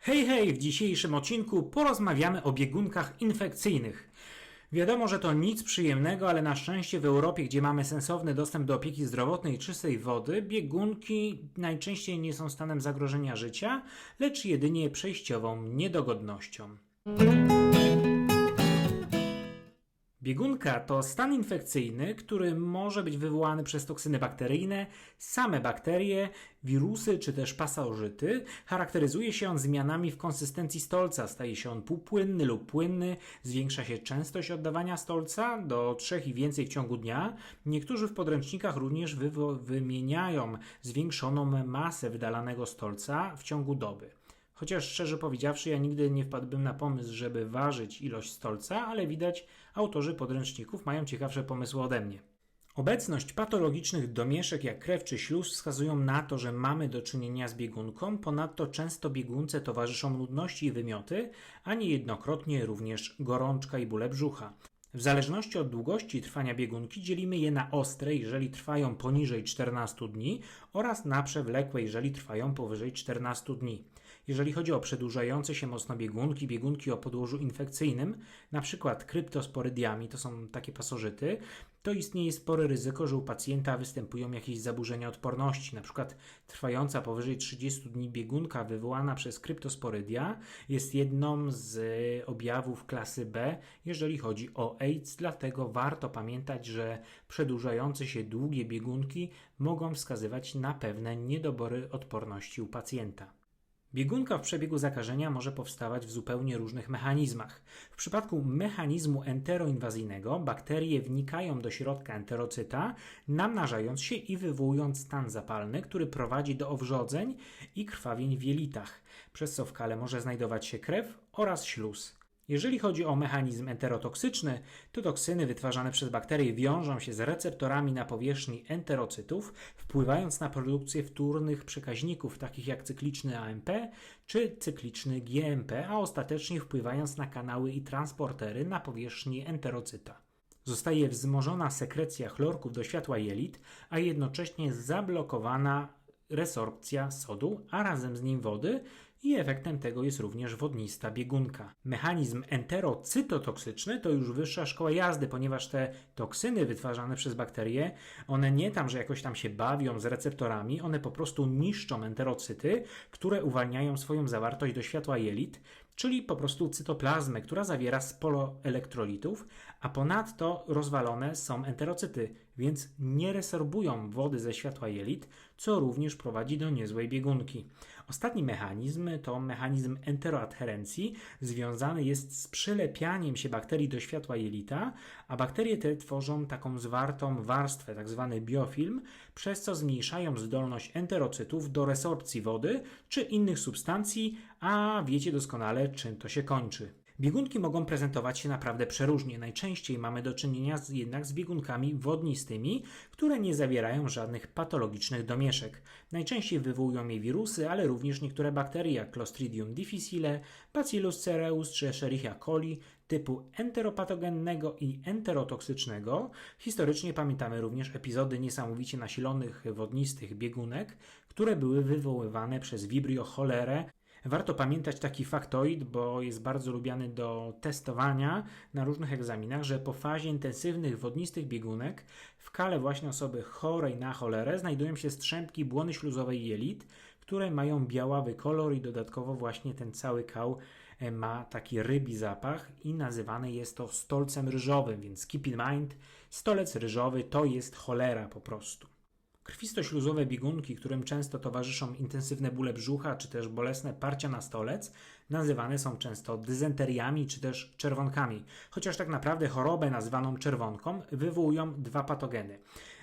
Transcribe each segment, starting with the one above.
Hej, hej! W dzisiejszym odcinku porozmawiamy o biegunkach infekcyjnych. Wiadomo, że to nic przyjemnego, ale na szczęście w Europie, gdzie mamy sensowny dostęp do opieki zdrowotnej i czystej wody, biegunki najczęściej nie są stanem zagrożenia życia, lecz jedynie przejściową niedogodnością. Biegunka to stan infekcyjny, który może być wywołany przez toksyny bakteryjne, same bakterie, wirusy czy też pasożyty. Charakteryzuje się on zmianami w konsystencji stolca. Staje się on półpłynny lub płynny, zwiększa się częstość oddawania stolca do trzech i więcej w ciągu dnia. Niektórzy w podręcznikach również wymieniają zwiększoną masę wydalanego stolca w ciągu doby. Chociaż szczerze powiedziawszy, ja nigdy nie wpadłbym na pomysł, żeby ważyć ilość stolca, ale widać, autorzy podręczników mają ciekawsze pomysły ode mnie. Obecność patologicznych domieszek jak krew czy śluz wskazują na to, że mamy do czynienia z biegunką, ponadto często biegunce towarzyszą nudności i wymioty, a niejednokrotnie również gorączka i bóle brzucha. W zależności od długości trwania biegunki dzielimy je na ostre, jeżeli trwają poniżej 14 dni, oraz na przewlekłe, jeżeli trwają powyżej 14 dni. Jeżeli chodzi o przedłużające się mocno biegunki, biegunki o podłożu infekcyjnym, np. kryptosporydiami, to są takie pasożyty, to istnieje spore ryzyko, że u pacjenta występują jakieś zaburzenia odporności, np. trwająca powyżej 30 dni biegunka wywołana przez kryptosporydia jest jedną z objawów klasy B, jeżeli chodzi o AIDS, dlatego warto pamiętać, że przedłużające się długie biegunki mogą wskazywać na pewne niedobory odporności u pacjenta. Biegunka w przebiegu zakażenia może powstawać w zupełnie różnych mechanizmach. W przypadku mechanizmu enteroinwazyjnego bakterie wnikają do środka enterocyta, namnażając się i wywołując stan zapalny, który prowadzi do owrzodzeń i krwawień w jelitach, przez co w kale może znajdować się krew oraz śluz. Jeżeli chodzi o mechanizm enterotoksyczny, to toksyny wytwarzane przez bakterie wiążą się z receptorami na powierzchni enterocytów, wpływając na produkcję wtórnych przekaźników, takich jak cykliczny AMP czy cykliczny GMP, a ostatecznie wpływając na kanały i transportery na powierzchni enterocyta. Zostaje wzmożona sekrecja chlorków do światła jelit, a jednocześnie zablokowana resorpcja sodu, a razem z nim wody i efektem tego jest również wodnista biegunka. Mechanizm enterocytotoksyczny to już wyższa szkoła jazdy, ponieważ te toksyny wytwarzane przez bakterie, one nie tam, że jakoś tam się bawią z receptorami, one po prostu niszczą enterocyty, które uwalniają swoją zawartość do światła jelit, czyli po prostu cytoplazmę, która zawiera sporo elektrolitów, a ponadto rozwalone są enterocyty, więc nie resorbują wody ze światła jelit, co również prowadzi do niezłej biegunki. Ostatni mechanizm to mechanizm enteroadherencji, związany jest z przylepianiem się bakterii do światła jelita, a bakterie te tworzą taką zwartą warstwę, tak zwany biofilm, przez co zmniejszają zdolność enterocytów do resorpcji wody czy innych substancji, a wiecie doskonale, czym to się kończy. Biegunki mogą prezentować się naprawdę przeróżnie. Najczęściej mamy do czynienia z, jednak z biegunkami wodnistymi, które nie zawierają żadnych patologicznych domieszek. Najczęściej wywołują je wirusy, ale również niektóre bakterie jak Clostridium difficile, Bacillus cereus czy Escherichia coli typu enteropatogennego i enterotoksycznego. Historycznie pamiętamy również epizody niesamowicie nasilonych wodnistych biegunek, które były wywoływane przez Vibrio cholerę Warto pamiętać taki faktoid, bo jest bardzo lubiany do testowania na różnych egzaminach, że po fazie intensywnych wodnistych biegunek w kale właśnie osoby chorej na cholerę znajdują się strzępki błony śluzowej jelit, które mają białawy kolor i dodatkowo właśnie ten cały kał e, ma taki rybi zapach i nazywany jest to stolcem ryżowym, więc keep in mind, stolec ryżowy to jest cholera po prostu. Krwisto-śluzowe biegunki, którym często towarzyszą intensywne bóle brzucha czy też bolesne parcia na stolec, nazywane są często dysenteriami czy też czerwonkami, chociaż tak naprawdę chorobę nazwaną czerwonką wywołują dwa patogeny.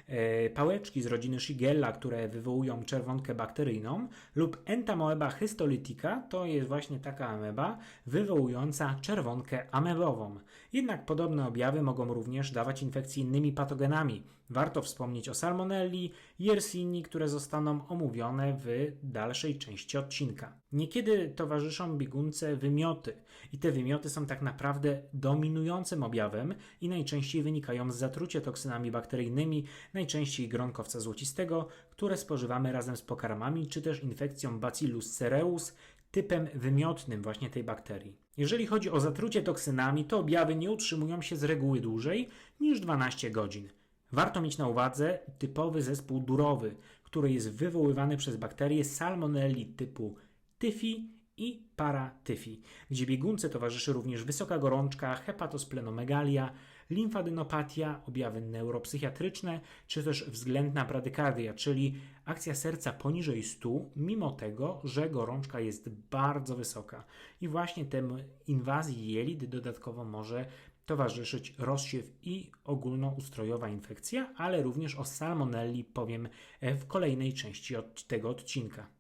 E, pałeczki z rodziny Shigella, które wywołują czerwonkę bakteryjną lub Entamoeba histolytica, to jest właśnie taka ameba wywołująca czerwonkę amebową. Jednak podobne objawy mogą również dawać infekcje innymi patogenami. Warto wspomnieć o salmonelli, Yersinia, które zostaną omówione w dalszej części odcinka. Niekiedy towarzyszą biegunce wymioty i te wymioty są tak naprawdę dominującym objawem i najczęściej wynikają z zatrucia toksynami bakteryjnymi, najczęściej gronkowca złocistego, które spożywamy razem z pokarmami, czy też infekcją Bacillus cereus, typem wymiotnym właśnie tej bakterii. Jeżeli chodzi o zatrucie toksynami, to objawy nie utrzymują się z reguły dłużej niż 12 godzin. Warto mieć na uwadze typowy zespół durowy, który jest wywoływany przez bakterie salmonelli typu tyfi i paratyfi, gdzie biegunce towarzyszy również wysoka gorączka, hepatosplenomegalia, limfadynopatia, objawy neuropsychiatryczne, czy też względna bradykardia, czyli akcja serca poniżej 100, mimo tego, że gorączka jest bardzo wysoka. I właśnie temu inwazji jelit dodatkowo może towarzyszyć rozsiew i ogólnoustrojowa infekcja, ale również o salmonelli powiem w kolejnej części od tego odcinka.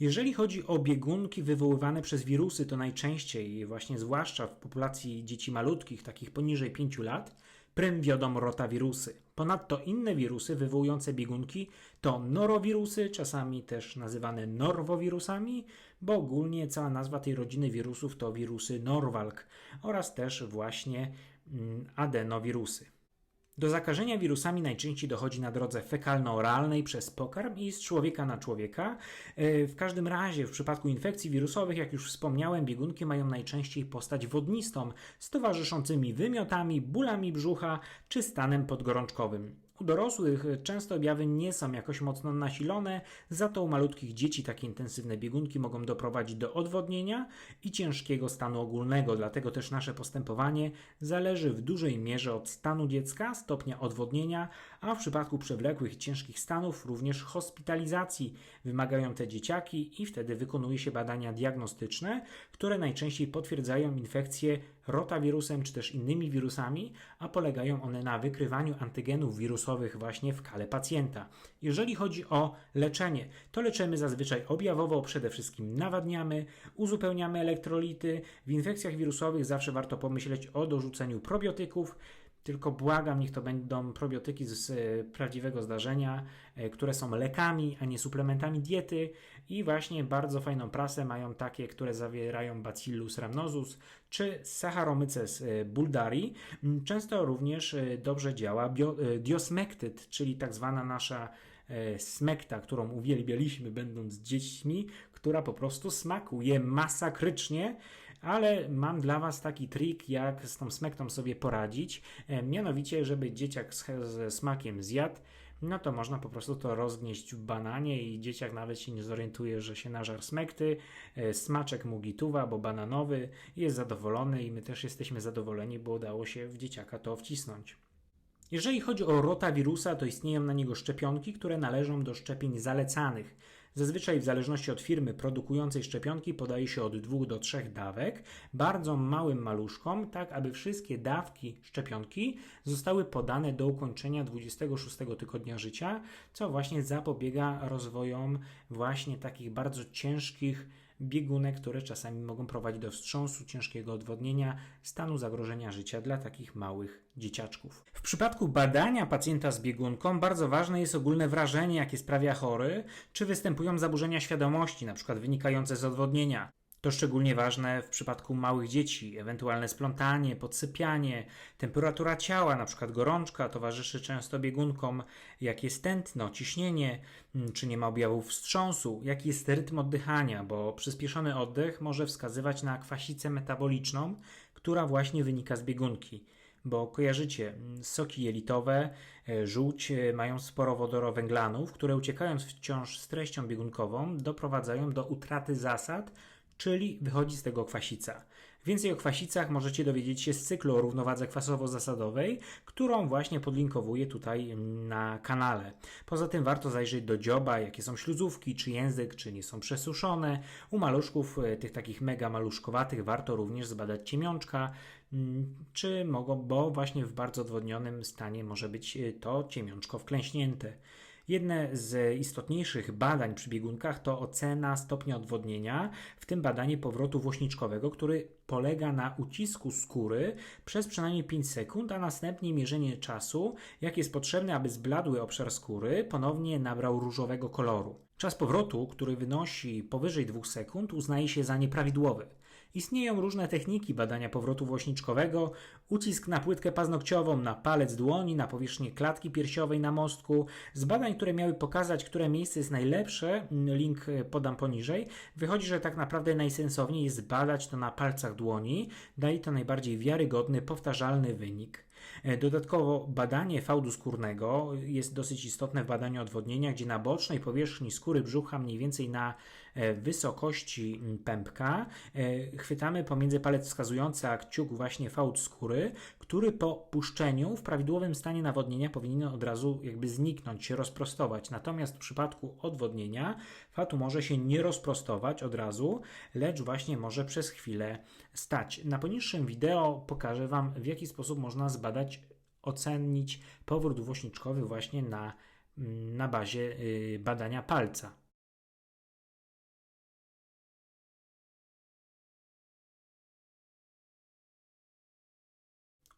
Jeżeli chodzi o biegunki wywoływane przez wirusy, to najczęściej, właśnie zwłaszcza w populacji dzieci malutkich, takich poniżej 5 lat, prym wiodą rotawirusy. Ponadto inne wirusy wywołujące biegunki to norowirusy, czasami też nazywane norwowirusami, bo ogólnie cała nazwa tej rodziny wirusów to wirusy Norwalk oraz też właśnie mm, adenowirusy. Do zakażenia wirusami najczęściej dochodzi na drodze fekalno-oralnej przez pokarm i z człowieka na człowieka. E, w każdym razie, w przypadku infekcji wirusowych, jak już wspomniałem, biegunki mają najczęściej postać wodnistą, z towarzyszącymi wymiotami, bólami brzucha czy stanem podgorączkowym. U dorosłych często objawy nie są jakoś mocno nasilone, za to u malutkich dzieci takie intensywne biegunki mogą doprowadzić do odwodnienia i ciężkiego stanu ogólnego, dlatego też nasze postępowanie zależy w dużej mierze od stanu dziecka, stopnia odwodnienia, a w przypadku przewlekłych ciężkich stanów również hospitalizacji. Wymagają te dzieciaki i wtedy wykonuje się badania diagnostyczne, które najczęściej potwierdzają infekcję rotawirusem czy też innymi wirusami, a polegają one na wykrywaniu antygenów wirusowych właśnie w kale pacjenta. Jeżeli chodzi o leczenie, to leczymy zazwyczaj objawowo, przede wszystkim nawadniamy, uzupełniamy elektrolity. W infekcjach wirusowych zawsze warto pomyśleć o dorzuceniu probiotyków, tylko błagam, niech to będą probiotyki z e, prawdziwego zdarzenia, e, które są lekami, a nie suplementami diety. I właśnie bardzo fajną prasę mają takie, które zawierają Bacillus rhamnosus czy Saccharomyces e, buldari. Mm, często również dobrze działa bio, diosmektyd, czyli tak zwana nasza smekta, którą uwielbialiśmy będąc dziećmi, która po prostu smakuje masakrycznie ale mam dla Was taki trik, jak z tą smektą sobie poradzić. E, mianowicie, żeby dzieciak ze smakiem zjadł, no to można po prostu to rozgnieść w bananie i dzieciak nawet się nie zorientuje, że się nażar smekty, e, smaczek mu gituwa, bo bananowy, jest zadowolony i my też jesteśmy zadowoleni, bo udało się w dzieciaka to wcisnąć. Jeżeli chodzi o rotawirusa, to istnieją na niego szczepionki, które należą do szczepień zalecanych. Zazwyczaj w zależności od firmy produkującej szczepionki podaje się od 2 do 3 dawek. Bardzo małym maluszkom, tak aby wszystkie dawki szczepionki zostały podane do ukończenia 26 tygodnia życia, co właśnie zapobiega rozwojom właśnie takich bardzo ciężkich biegunek, które czasami mogą prowadzić do wstrząsu, ciężkiego odwodnienia, stanu zagrożenia życia dla takich małych dzieciaczków. W przypadku badania pacjenta z biegunką bardzo ważne jest ogólne wrażenie, jakie sprawia chory, czy występują zaburzenia świadomości, np. wynikające z odwodnienia. To szczególnie ważne w przypadku małych dzieci, ewentualne splątanie, podsypianie, temperatura ciała, np. gorączka towarzyszy często biegunkom, jak jest tętno, ciśnienie, mm, czy nie ma objawów wstrząsu, jaki jest rytm oddychania, bo przyspieszony oddech może wskazywać na kwasicę metaboliczną, która właśnie wynika z biegunki. Bo kojarzycie, mm, soki jelitowe, e, żółć e, mają sporo wodorowęglanów, które uciekając wciąż z treścią biegunkową doprowadzają do utraty zasad czyli wychodzi z tego kwasica. Więcej o kwasicach możecie dowiedzieć się z cyklu o równowadze kwasowo-zasadowej, którą właśnie podlinkowuję tutaj na kanale. Poza tym warto zajrzeć do dzioba, jakie są śluzówki, czy język, czy nie są przesuszone. U maluszków, e, tych takich mega maluszkowatych, warto również zbadać ciemiączka, mm, czy mogą, bo właśnie w bardzo odwodnionym stanie może być e, to ciemiączko wklęśnięte. Jedne z istotniejszych badań przy biegunkach to ocena stopnia odwodnienia, w tym badanie powrotu włośniczkowego, który polega na ucisku skóry przez przynajmniej 5 sekund, a następnie mierzenie czasu, jak jest potrzebne, aby zbladły obszar skóry ponownie nabrał różowego koloru. Czas powrotu, który wynosi powyżej 2 sekund, uznaje się za nieprawidłowy. Istnieją różne techniki badania powrotu włośniczkowego, ucisk na płytkę paznokciową, na palec dłoni, na powierzchnię klatki piersiowej, na mostku. Z badań, które miały pokazać, które miejsce jest najlepsze, link podam poniżej, wychodzi, że tak naprawdę najsensowniej jest badać to na palcach dłoni, daje to najbardziej wiarygodny, powtarzalny wynik. E, dodatkowo badanie fałdu skórnego jest dosyć istotne w badaniu odwodnienia, gdzie na bocznej powierzchni skóry brzucha, mniej więcej na e, wysokości pępka, e, chwytamy pomiędzy palec wskazujący a kciuk właśnie fałd skóry, który po puszczeniu w prawidłowym stanie nawodnienia powinien od razu jakby zniknąć, się rozprostować. Natomiast w przypadku odwodnienia fatu może się nie rozprostować od razu, lecz właśnie może przez chwilę stać. Na poniższym wideo pokażę Wam, w jaki sposób można zbadać, ocenić powrót włośniczkowy właśnie na, na bazie y, badania palca.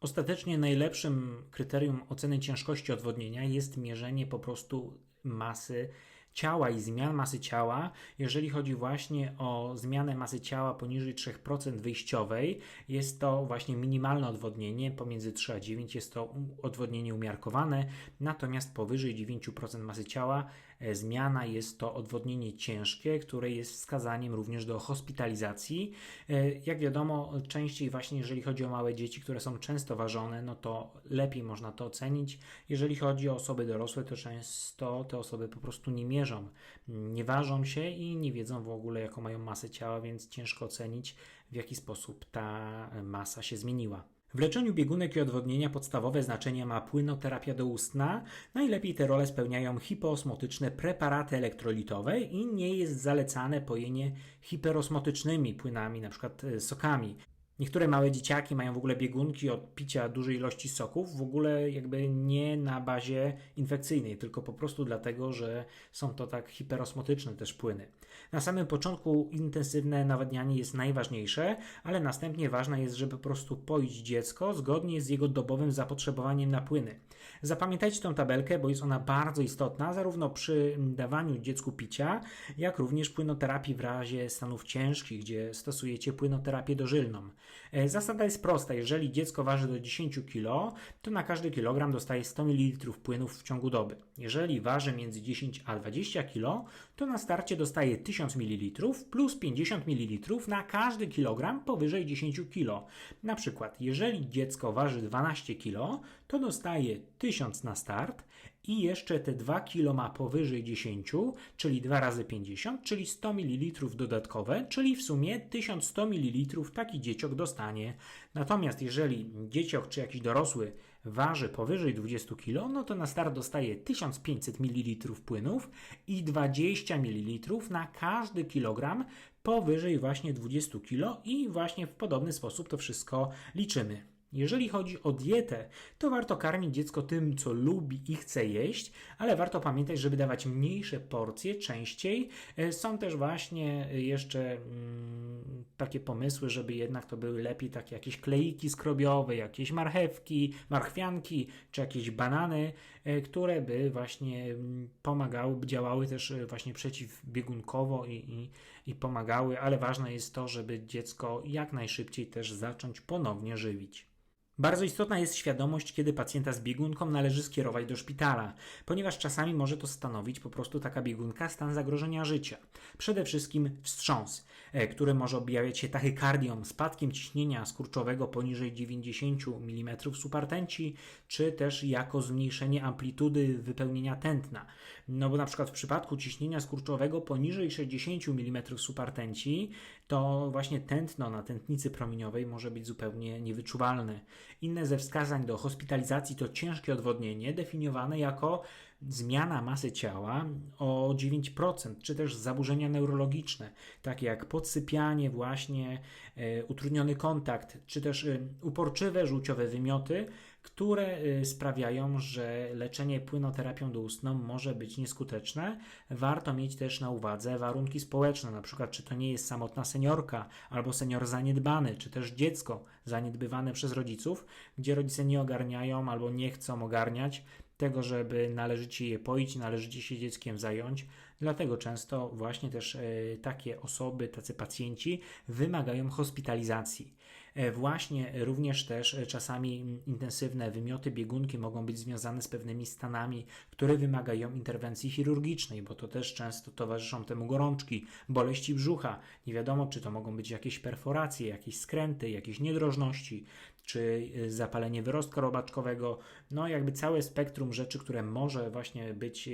Ostatecznie najlepszym kryterium oceny ciężkości odwodnienia jest mierzenie po prostu masy ciała i zmian masy ciała, jeżeli chodzi właśnie o zmianę masy ciała poniżej 3% wyjściowej, jest to właśnie minimalne odwodnienie, pomiędzy 3 a 9 jest to odwodnienie umiarkowane, natomiast powyżej 9% masy ciała zmiana jest to odwodnienie ciężkie, które jest wskazaniem również do hospitalizacji. E, jak wiadomo, częściej właśnie jeżeli chodzi o małe dzieci, które są często ważone, no to lepiej można to ocenić. Jeżeli chodzi o osoby dorosłe, to często te osoby po prostu nie mierzą, nie ważą się i nie wiedzą w ogóle, jaką mają masę ciała, więc ciężko ocenić, w jaki sposób ta masa się zmieniła. W leczeniu biegunek i odwodnienia podstawowe znaczenie ma płynoterapia doustna. Najlepiej te role spełniają hipoosmotyczne preparaty elektrolitowe i nie jest zalecane pojenie hiperosmotycznymi płynami, np. E, sokami. Niektóre małe dzieciaki mają w ogóle biegunki od picia dużej ilości soków, w ogóle jakby nie na bazie infekcyjnej, tylko po prostu dlatego, że są to tak hiperosmotyczne też płyny. Na samym początku intensywne nawadnianie jest najważniejsze, ale następnie ważne jest, żeby po prostu poić dziecko zgodnie z jego dobowym zapotrzebowaniem na płyny. Zapamiętajcie tą tabelkę, bo jest ona bardzo istotna zarówno przy dawaniu dziecku picia, jak również płynoterapii w razie stanów ciężkich, gdzie stosujecie płynoterapię dożylną. E, zasada jest prosta. Jeżeli dziecko waży do 10 kg, to na każdy kilogram dostaje 100 ml płynów w ciągu doby. Jeżeli waży między 10 a 20 kg, to na starcie dostaje 1000 ml plus 50 ml na każdy kilogram powyżej 10 kg. Na przykład, jeżeli dziecko waży 12 kg, to dostaje 1000 na start i jeszcze te 2 kg ma powyżej 10, czyli 2 razy 50, czyli 100 ml dodatkowe, czyli w sumie 1100 ml taki dzieciok dostanie. Natomiast jeżeli dzieciok czy jakiś dorosły waży powyżej 20 kg, no to na start dostaje 1500 ml płynów i 20 ml na każdy kilogram powyżej właśnie 20 kg i właśnie w podobny sposób to wszystko liczymy. Jeżeli chodzi o dietę, to warto karmić dziecko tym, co lubi i chce jeść, ale warto pamiętać, żeby dawać mniejsze porcje częściej. E, są też właśnie jeszcze mm, takie pomysły, żeby jednak to były lepiej takie jakieś kleiki skrobiowe, jakieś marchewki, marchwianki czy jakieś banany, e, które by właśnie mm, pomagały, działały też e, właśnie przeciwbiegunkowo i, i, i pomagały, ale ważne jest to, żeby dziecko jak najszybciej też zacząć ponownie żywić. Bardzo istotna jest świadomość, kiedy pacjenta z biegunką należy skierować do szpitala, ponieważ czasami może to stanowić po prostu taka biegunka stan zagrożenia życia. Przede wszystkim wstrząs, e, który może objawiać się tachykardią, spadkiem ciśnienia skurczowego poniżej 90 mm supartenci, czy też jako zmniejszenie amplitudy wypełnienia tętna. No bo na przykład w przypadku ciśnienia skurczowego poniżej 60 mm supartenci, to właśnie tętno na tętnicy promieniowej może być zupełnie niewyczuwalne. Inne ze wskazań do hospitalizacji to ciężkie odwodnienie, definiowane jako zmiana masy ciała o 9%, czy też zaburzenia neurologiczne, takie jak podsypianie, właśnie e, utrudniony kontakt, czy też e, uporczywe żółciowe wymioty, które y, sprawiają, że leczenie płynoterapią doustną może być nieskuteczne. Warto mieć też na uwadze warunki społeczne, np. czy to nie jest samotna seniorka, albo senior zaniedbany, czy też dziecko zaniedbywane przez rodziców, gdzie rodzice nie ogarniają albo nie chcą ogarniać tego, żeby należycie je poić, należycie się dzieckiem zająć. Dlatego często właśnie też e, takie osoby, tacy pacjenci wymagają hospitalizacji. E, Właśnie również też e, czasami intensywne wymioty biegunki mogą być związane z pewnymi stanami, które wymagają interwencji chirurgicznej, bo to też często towarzyszą temu gorączki, boleści brzucha. Nie wiadomo, czy to mogą być jakieś perforacje, jakieś skręty, jakieś niedrożności, czy zapalenie wyrostka robaczkowego. No, jakby całe spektrum rzeczy, które może właśnie być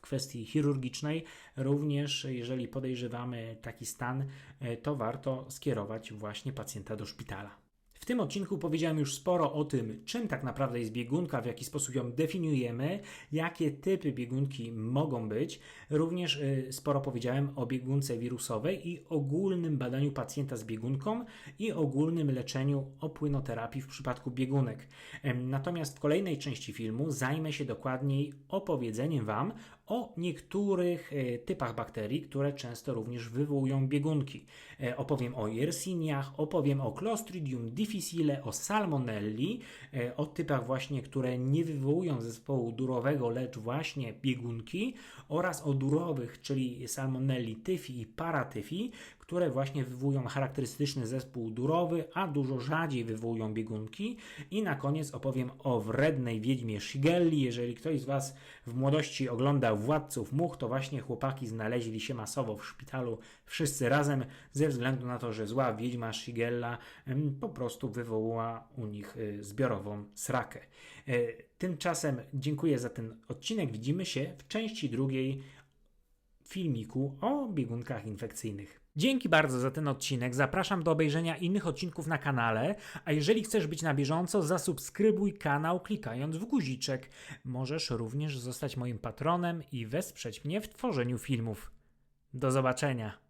w kwestii chirurgicznej. Również, jeżeli podejrzewamy taki stan, y, to warto skierować właśnie pacjenta do szpitala. W tym odcinku powiedziałem już sporo o tym, czym tak naprawdę jest biegunka, w jaki sposób ją definiujemy, jakie typy biegunki mogą być. Również y, sporo powiedziałem o biegunce wirusowej i ogólnym badaniu pacjenta z biegunką i ogólnym leczeniu opłynoterapii w przypadku biegunek. Natomiast w kolejnej części filmu zajmę się dokładniej opowiedzeniem Wam o niektórych e, typach bakterii, które często również wywołują biegunki. E, Opowiem o Yersiniach, opowiem o Clostridium difficile, o Salmonelli, e, o typach właśnie, które nie wywołują zespołu durowego, lecz właśnie biegunki oraz o durowych, czyli Salmonelli tyfi i paratyfi, które właśnie wywołują charakterystyczny zespół durowy, a dużo rzadziej wywołują biegunki. I na koniec opowiem o wrednej wiedźmie Shigelli. Jeżeli ktoś z Was w młodości oglądał Władców Much, to właśnie chłopaki znaleźli się masowo w szpitalu wszyscy razem, ze względu na to, że zła wiedźma Shigella em, po prostu wywołała u nich y, zbiorową srakę. E, Tymczasem dziękuję za ten odcinek. Widzimy się w części drugiej filmiku o biegunkach infekcyjnych. Dzięki bardzo za ten odcinek. Zapraszam do obejrzenia innych odcinków na kanale, a jeżeli chcesz być na bieżąco, zasubskrybuj kanał klikając w guziczek. Możesz również zostać moim patronem i wesprzeć mnie w tworzeniu filmów. Do zobaczenia.